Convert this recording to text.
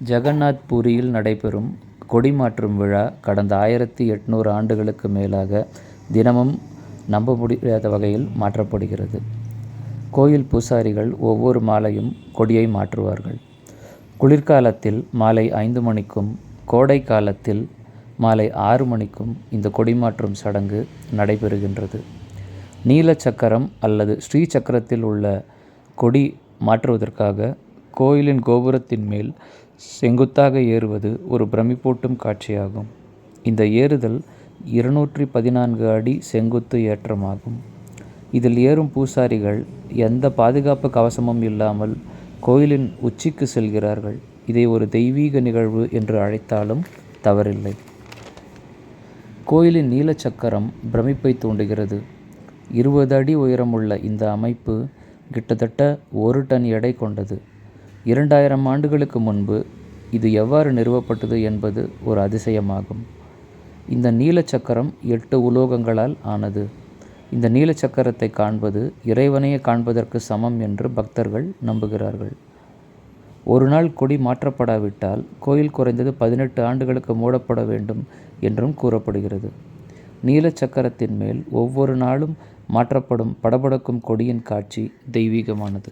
ஜகந்நாத் பூரியில் நடைபெறும் கொடி மாற்றும் விழா கடந்த ஆயிரத்தி எட்நூறு ஆண்டுகளுக்கு மேலாக தினமும் நம்ப முடியாத வகையில் மாற்றப்படுகிறது. கோயில் பூசாரிகள் ஒவ்வொரு மாலையும் கொடியை மாற்றுவார்கள். குளிர்காலத்தில் மாலை ஐந்து மணிக்கும் கோடை காலத்தில் மாலை ஆறு மணிக்கும் இந்த கொடி மாற்றும் சடங்கு நடைபெறுகின்றது. நீல சக்கரம் அல்லது ஸ்ரீ சக்கரத்தில் உள்ள கொடி மாற்றுவதற்காக கோயிலின் கோபுரத்தின் மேல் செங்குத்தாக ஏறுவது ஒரு பிரமிப்பூட்டும் காட்சியாகும். இந்த ஏறுதல் இருநூற்றி பதினான்கு அடி செங்குத்து ஏற்றமாகும். இதில் ஏறும் பூசாரிகள் எந்த பாதுகாப்பு கவசமும் இல்லாமல் கோயிலின் உச்சிக்கு செல்கிறார்கள். இதை ஒரு தெய்வீக நிகழ்வு என்று அழைத்தாலும் தவறில்லை. கோயிலின் நீலச்சக்கரம் பிரமிப்பை தூண்டுகிறது. இருபது அடி உயரமுள்ள இந்த அமைப்பு கிட்டத்தட்ட ஒரு டன் எடை கொண்டது. இரண்டாயிரம் ஆண்டுகளுக்கு முன்பு இது எவ்வாறு நிறுவப்பட்டது என்பது ஒரு அதிசயமாகும். இந்த நீல சக்கரம் எட்டு உலோகங்களால் ஆனது. இந்த நீல சக்கரத்தை காண்பது இறைவனையே காண்பதற்கு சமம் என்று பக்தர்கள் நம்புகிறார்கள். ஒரு நாள் கொடி மாற்றப்படாவிட்டால் கோயில் குறைந்தது பதினெட்டு ஆண்டுகளுக்கு மூடப்பட வேண்டும் என்றும் கூறப்படுகிறது. நீல சக்கரத்தின் மேல் ஒவ்வொரு நாளும் மாற்றப்படும் படபடக்கும் கொடியின் காட்சி தெய்வீகமானது.